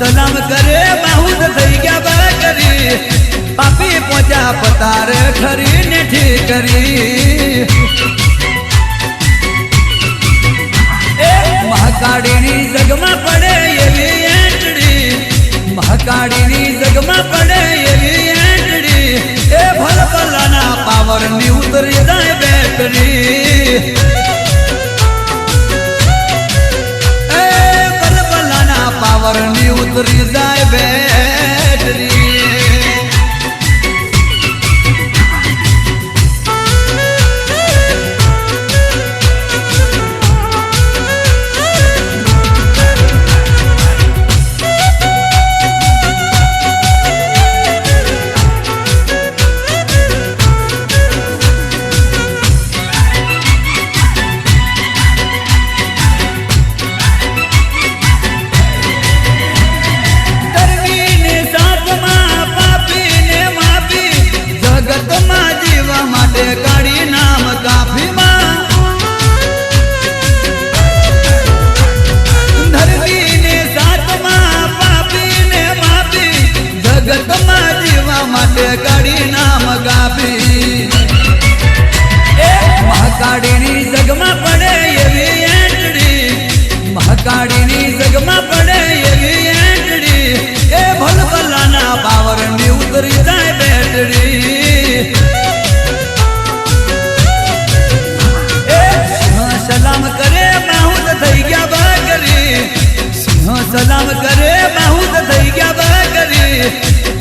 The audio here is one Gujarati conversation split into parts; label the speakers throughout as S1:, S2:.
S1: સલામ કરે, બાહુદ થઈ ગયા બા કરી પાપી પહોંચ્યા પતારે ઠરી ને ઠી કરી મહાકાળીની જગમાં પડે એવી એંટડી મહાકાળીની જગમાં પડે એવી એંટડી એ ભલ ભલાના પાવરની ઉતરી જાય બેટરી ઉભરી જાય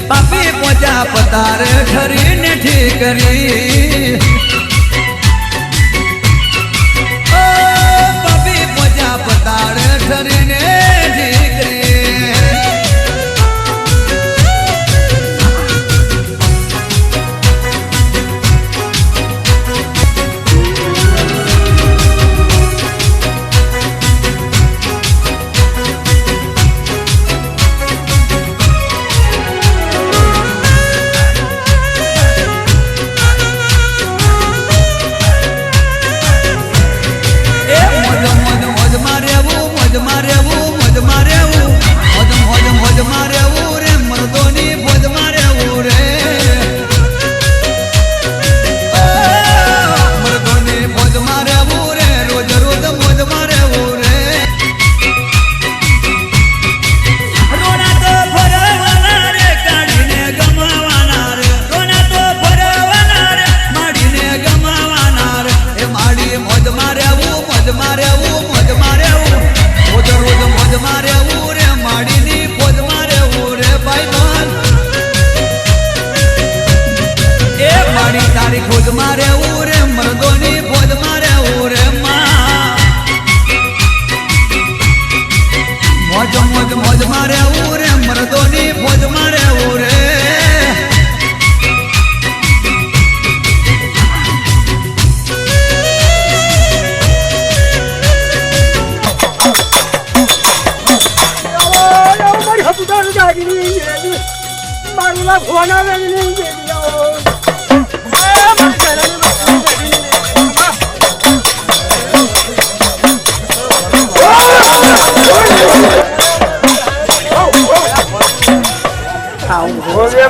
S1: બાપી પોજા પતાર ખરી નથી કરી.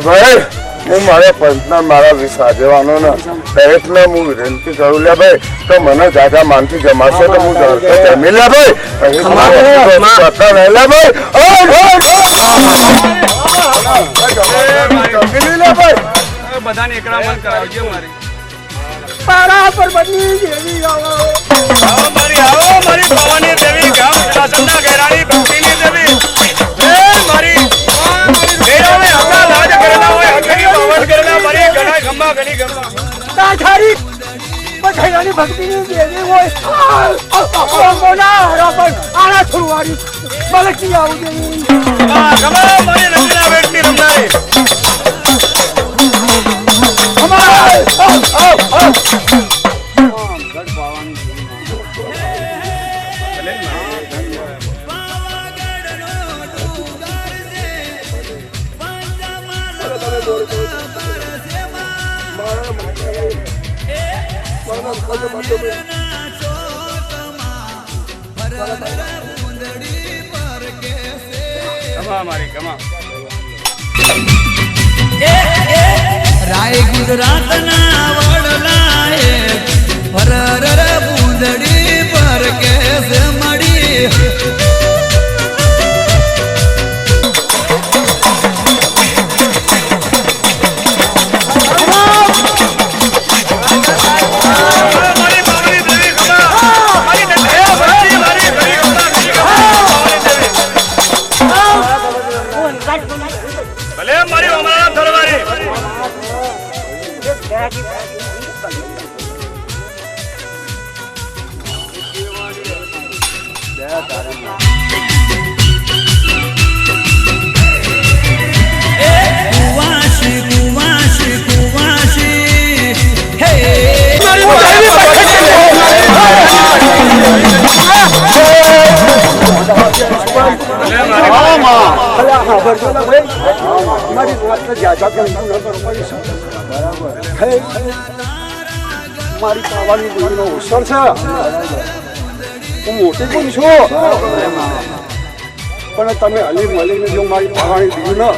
S1: ભાઈ
S2: હું મારા પંચના મારા વીસ આગેવાનોના પ્રયત્ન હું વિનંતી કરું લે ભાઈ તો મને જાજા માનથી જમાશે તો હું જળતો જમી લે ભાઈ. કરતા નહીં રહેલા ભાઈ.
S3: બધાને દેવી ગામ ગેરાણી
S4: તારી પથૈયાની ભક્તિની દેવી હોય. આના છોડવાની બલકી આવું દેવી
S1: ગુજરાતના
S3: મારી
S5: વાત જાજા. હે, મારી પાવાની દેવીનો હોશિયાર છે. હું મોટી પણ છું. પણ તમે અલી મળીને જો મારી પાવાની દેવીને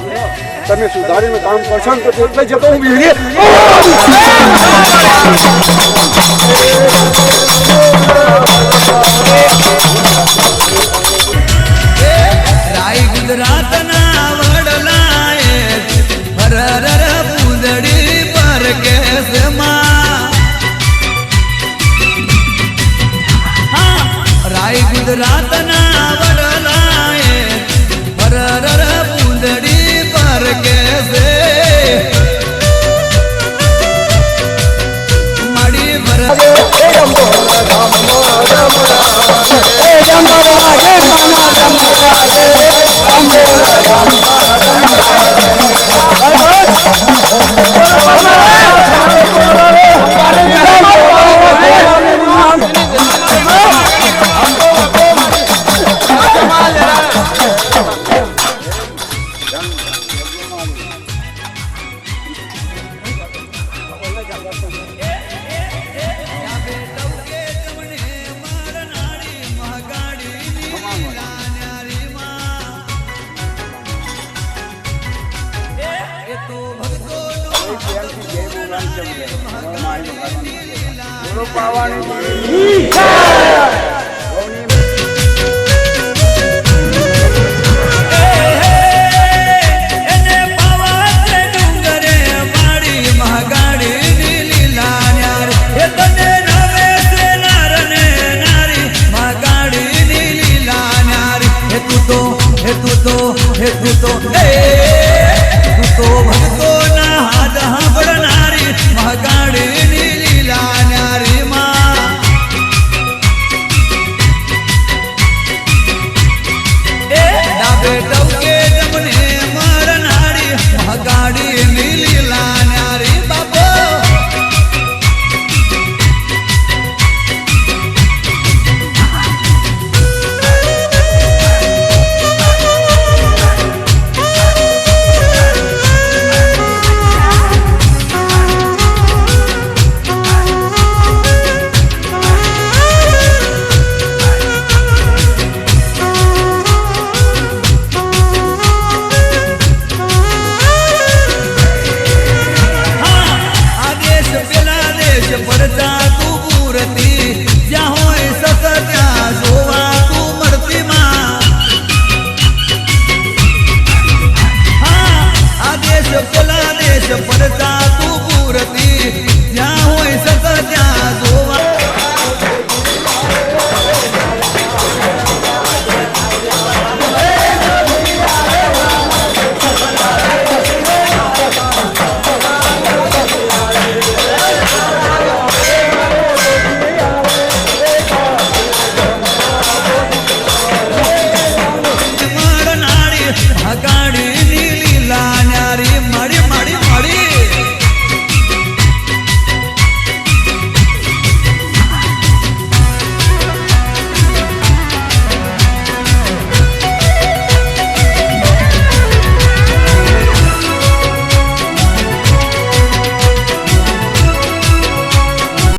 S5: તમે સુધારીને કામ કરશો ને તો એટલે જતો હું વીરી
S1: રાય ગુજરાતના વડલા એ રાય ગુજરાતના